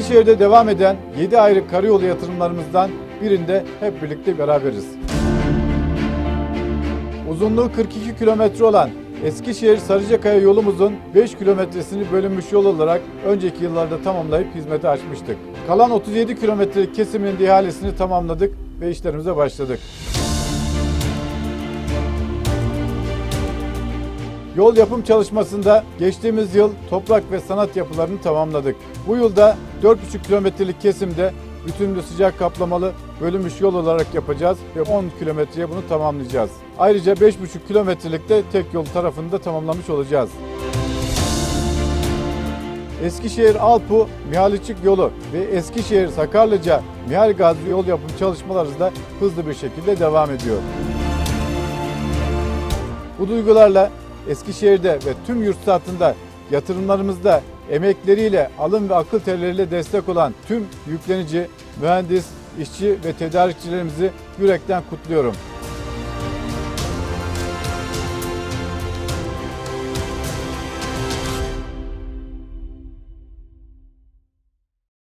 Eskişehir'de devam eden 7 ayrı karayolu yatırımlarımızdan birinde hep birlikte beraberiz. Uzunluğu 42 kilometre olan Eskişehir Sarıcakaya yolumuzun 5 kilometresini bölünmüş yol olarak önceki yıllarda tamamlayıp hizmete açmıştık. Kalan 37 kilometrelik kesiminin de ihalesini tamamladık ve işlerimize başladık. Yol yapım çalışmasında geçtiğimiz yıl toprak ve sanat yapılarını tamamladık. Bu yılda 4,5 kilometrelik kesimde bütünlü sıcak kaplamalı bölünmüş yol olarak yapacağız ve 10 kilometreye bunu tamamlayacağız. Ayrıca 5,5 kilometrelik de tek yol tarafını da tamamlamış olacağız. Eskişehir Alpu Mihaliçik yolu ve Eskişehir Sakarlıca Mihal Gazi yol yapım çalışmaları da hızlı bir şekilde devam ediyor. Bu duygularla Eskişehir'de ve tüm yurt satında yatırımlarımızda emekleriyle, alın ve akıl terleriyle destek olan tüm yüklenici, mühendis, işçi ve tedarikçilerimizi yürekten kutluyorum.